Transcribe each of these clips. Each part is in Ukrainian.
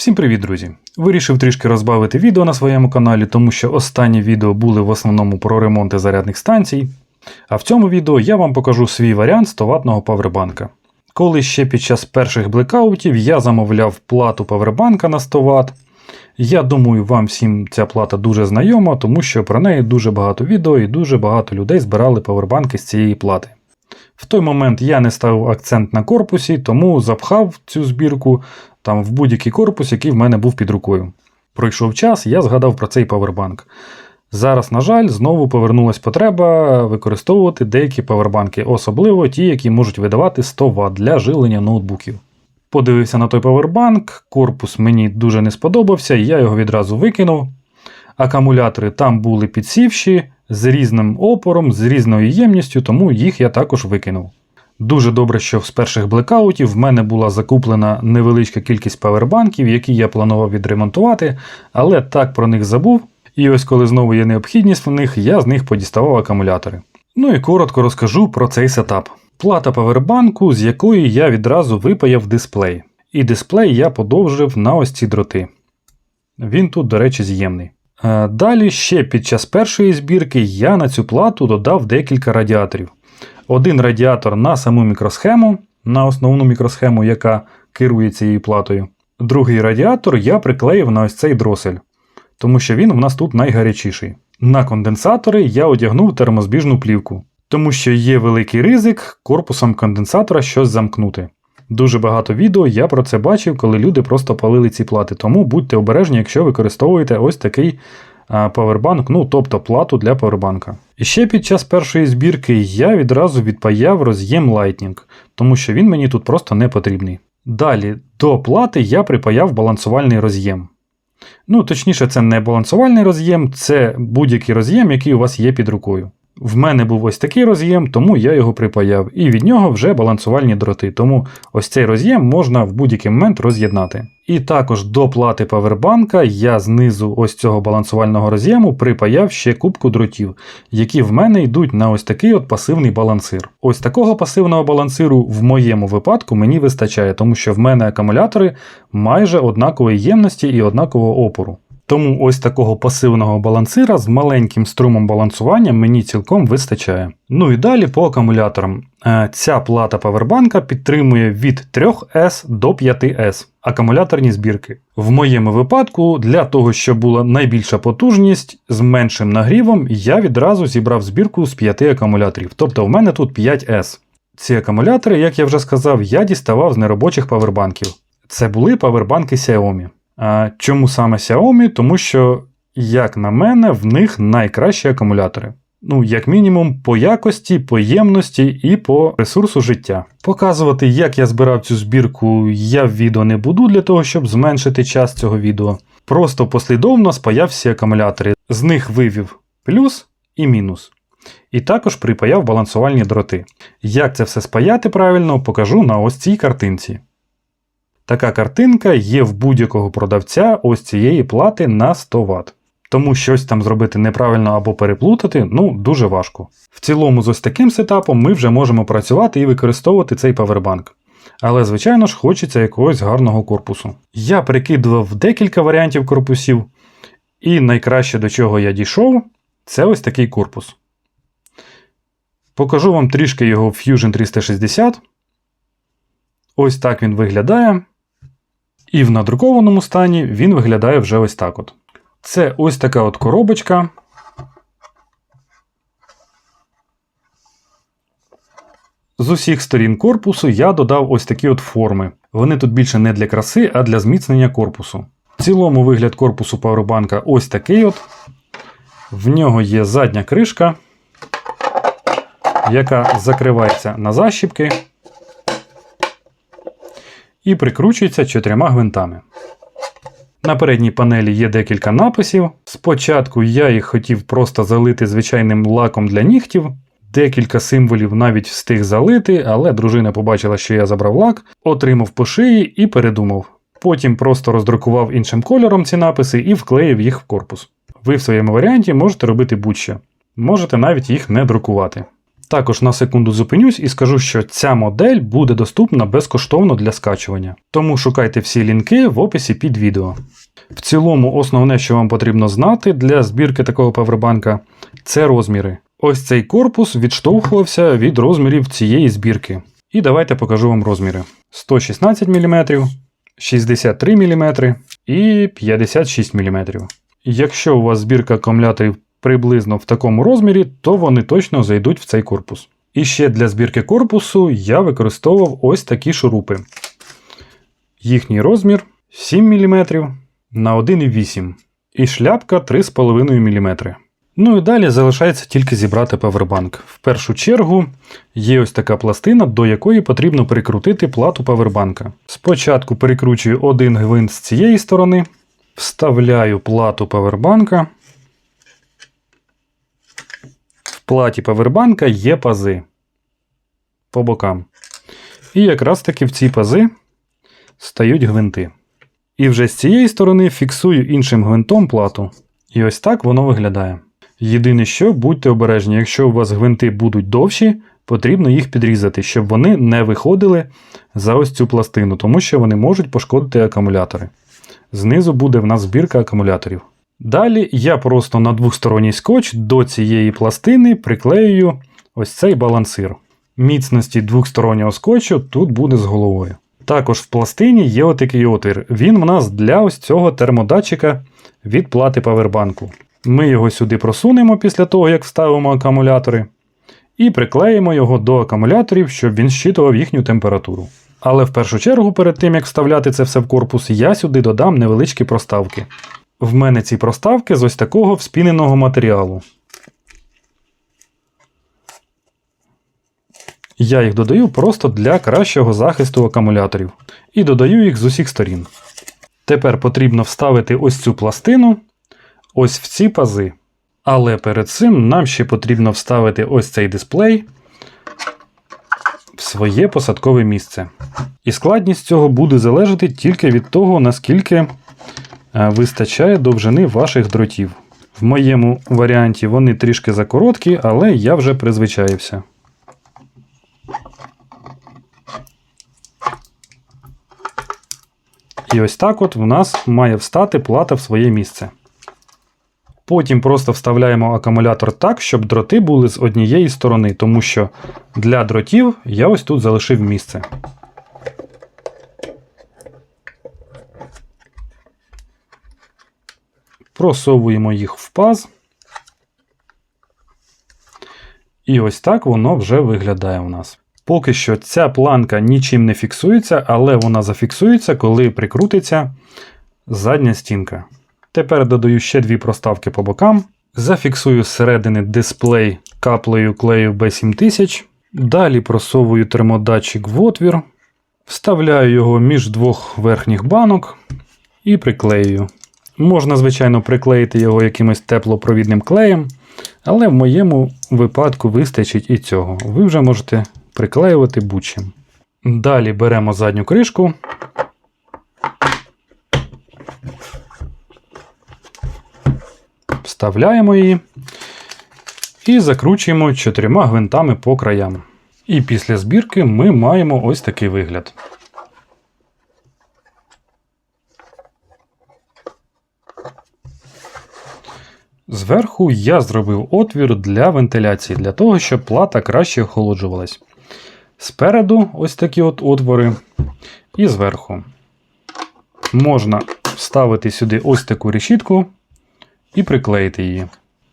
Всім привіт, друзі! Вирішив трішки розбавити відео на своєму каналі, тому що останні відео були в основному про ремонти зарядних станцій. А в цьому відео я вам покажу свій варіант 100-ваттного павербанка. Коли ще під час перших блекаутів я замовляв плату павербанка на 100 Вт. Я думаю, вам всім ця плата дуже знайома, тому що про неї дуже багато відео і дуже багато людей збирали павербанки з цієї плати. В той момент я не ставив акцент на корпусі, тому запхав цю збірку там в будь-який корпус, який в мене був під рукою. Пройшов час, я згадав про цей павербанк. Зараз, на жаль, знову повернулась потреба використовувати деякі павербанки, особливо ті, які можуть видавати 100 Вт для живлення ноутбуків. Подивився на той павербанк, корпус мені дуже не сподобався, я його відразу викинув. Акумулятори там були підсівші, з різним опором, з різною ємністю, тому їх я також викинув. Дуже добре, що з перших блекаутів в мене була закуплена невеличка кількість павербанків, які я планував відремонтувати, але так про них забув. І ось коли знову є необхідність в них, я з них подіставав акумулятори. Ну і коротко розкажу про цей сетап. Плата павербанку, з якої я відразу випаяв дисплей. І дисплей я подовжив на ось ці дроти. Він тут, до речі, з'ємний. Е, Далі ще під час першої збірки я на цю плату додав декілька радіаторів. Один радіатор на саму мікросхему, на основну мікросхему, яка керує цією платою. Другий радіатор я приклеїв на ось цей дросель, тому що він у нас тут найгарячіший. На конденсатори я одягнув термозбіжну плівку, тому що є великий ризик корпусом конденсатора щось замкнути. Дуже багато відео я про це бачив, коли люди просто палили ці плати. Тому будьте обережні, якщо використовуєте ось такий павербанк, ну тобто плату для павербанка. Ще під час першої збірки я відразу відпаяв роз'єм Lightning, тому що він мені тут просто не потрібний. Далі до плати я припаяв балансувальний роз'єм. Ну, точніше, це не балансувальний роз'єм, це будь-який роз'єм, який у вас є під рукою. В мене був ось такий роз'єм, тому я його припаяв, і від нього вже балансувальні дроти, тому ось цей роз'єм можна в будь-який момент роз'єднати. І також до плати павербанка я знизу ось цього балансувального роз'єму припаяв ще кубку дротів, які в мене йдуть на ось такий от пасивний балансир. Ось такого пасивного балансиру в моєму випадку мені вистачає, тому що в мене акумулятори майже однакової ємності і однакового опору. Тому ось такого пасивного балансира з маленьким струмом балансування мені цілком вистачає. Ну і далі по акумуляторам. Е, Ця плата павербанка підтримує від 3S до 5S акумуляторні збірки. В моєму випадку, для того, щоб була найбільша потужність з меншим нагрівом, я відразу зібрав збірку з 5 акумуляторів. Тобто в мене тут 5S. Ці акумулятори, як я вже сказав, я діставав з неробочих павербанків. Це були павербанки Xiaomi. Чому саме Xiaomi? Тому що, як на мене, в них найкращі акумулятори. Ну, як мінімум, по якості, по ємності і по ресурсу життя. Показувати, як я збирав цю збірку, я в відео не буду для того, щоб зменшити час цього відео. Просто послідовно спаяв всі акумулятори. З них вивів плюс і мінус. І також припаяв балансувальні дроти. Як це все спаяти правильно, покажу на ось цій картинці. Така картинка є в будь-якого продавця ось цієї плати на 100 Вт. Тому щось там зробити неправильно або переплутати ну дуже важко. В цілому, з ось таким сетапом ми вже можемо працювати і використовувати цей павербанк. Але, звичайно ж, хочеться якогось гарного корпусу. Я прикидував декілька варіантів корпусів, і найкраще до чого я дійшов, це ось такий корпус. Покажу вам трішки його Fusion 360. Ось так він виглядає. І в надрукованому стані він виглядає вже ось так от. Це ось така от коробочка. З усіх сторін корпусу я додав ось такі от форми. Вони тут більше не для краси, а для зміцнення корпусу. В цілому вигляд корпусу павербанка ось такий от. В нього є задня кришка, яка закривається на защіпки і прикручується чотирма гвинтами. На передній панелі є декілька написів. Спочатку я їх хотів просто залити звичайним лаком для нігтів. Декілька символів навіть встиг залити, але дружина побачила, що я забрав лак, отримав по шиї і передумав. Потім просто роздрукував іншим кольором ці написи і вклеїв їх в корпус. Ви в своєму варіанті можете робити будь-що. Можете навіть їх не друкувати. Також на секунду зупинюсь і скажу, що ця модель буде доступна безкоштовно для скачування. Тому шукайте всі лінки в описі під відео. В цілому, основне, що вам потрібно знати для збірки такого павербанка, це розміри. Ось цей корпус відштовхувався від розмірів цієї збірки. І давайте покажу вам розміри: 116 мм, 63 мм і 56 мм. Якщо у вас збірка акумуляторів приблизно в такому розмірі, то вони точно зайдуть в цей корпус. І ще для збірки корпусу я використовував ось такі шурупи. Їхній розмір 7 мм на 1,8 і шляпка 3,5 мм. Ну і далі залишається тільки зібрати павербанк. В першу чергу є ось така пластина, до якої потрібно прикрутити плату павербанка. Спочатку перекручую один гвинт з цієї сторони, вставляю плату павербанка. В платі павербанка є пази по бокам. І якраз таки в ці пази стають гвинти. І вже з цієї сторони фіксую іншим гвинтом плату. І ось так воно виглядає. Єдине, що будьте обережні, якщо у вас гвинти будуть довші, потрібно їх підрізати, щоб вони не виходили за ось цю пластину, тому що вони можуть пошкодити акумулятори. Знизу буде в нас збірка акумуляторів. Далі я просто на двосторонній скотч до цієї пластини приклеюю ось цей балансир. Міцності двостороннього скотчу тут буде з головою. Також в пластині є отакий отвір. Він в нас для ось цього термодатчика від плати павербанку. Ми його сюди просунемо після того, як вставимо акумулятори, і приклеїмо його до акумуляторів, щоб він щитував їхню температуру. Але в першу чергу, перед тим як вставляти це все в корпус, я сюди додам невеличкі проставки. В мене ці проставки з ось такого вспіненого матеріалу. Я їх додаю просто для кращого захисту акумуляторів. І додаю їх з усіх сторін. Тепер потрібно вставити ось цю пластину ось в ці пази. Але перед цим нам ще потрібно вставити ось цей дисплей в своє посадкове місце. І складність цього буде залежати тільки від того, наскільки вистачає довжини ваших дротів. В моєму варіанті вони трішки закороткі, але я вже призвичаївся. І ось так от в нас має встати плата в своє місце. Потім просто вставляємо акумулятор так, щоб дроти були з однієї сторони, тому що для дротів я ось тут залишив місце. Просовуємо їх в паз. І ось так воно вже виглядає у нас. Поки що ця планка нічим не фіксується, але вона зафіксується, коли прикрутиться задня стінка. Тепер додаю ще дві проставки по бокам. Зафіксую зсередини дисплей каплею клею B7000. Далі просовую термодатчик в отвір, вставляю його між двох верхніх банок і приклеюю. Можна, звичайно, приклеїти його якимось теплопровідним клеєм, але в моєму випадку вистачить і цього. Ви вже можете приклеювати будь-чим. Далі беремо задню кришку. Вставляємо її і закручуємо чотирма гвинтами по краям. І після збірки ми маємо ось такий вигляд. Зверху я зробив отвір для вентиляції, для того, щоб плата краще охолоджувалась. Спереду ось такі от отвори, і зверху. Можна вставити сюди ось таку решітку і приклеїти її.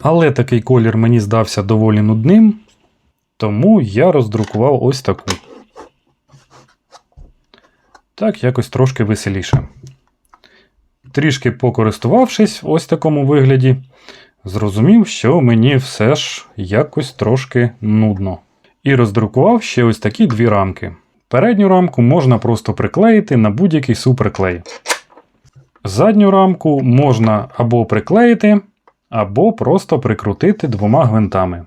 Але такий колір мені здався доволі нудним, тому я роздрукував ось таку. Так, якось трошки веселіше. Трішки покористувавшись ось такому вигляді, зрозумів, що мені все ж якось трошки нудно. І роздрукував ще ось такі дві рамки. Передню рамку можна просто приклеїти на будь-який суперклей. Задню рамку можна або приклеїти, або просто прикрутити двома гвинтами.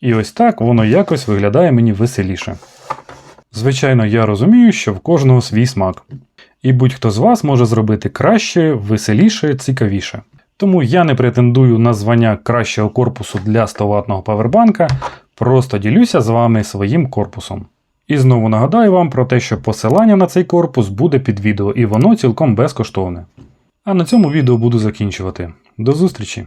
І ось так воно якось виглядає мені веселіше. Звичайно, я розумію, що в кожного свій смак. І будь-хто з вас може зробити краще, веселіше, цікавіше. Тому я не претендую на звання кращого корпусу для 100 ватного павербанка. Просто ділюся з вами своїм корпусом. І знову нагадаю вам про те, що посилання на цей корпус буде під відео, і воно цілком безкоштовне. А на цьому відео буду закінчувати. До зустрічі!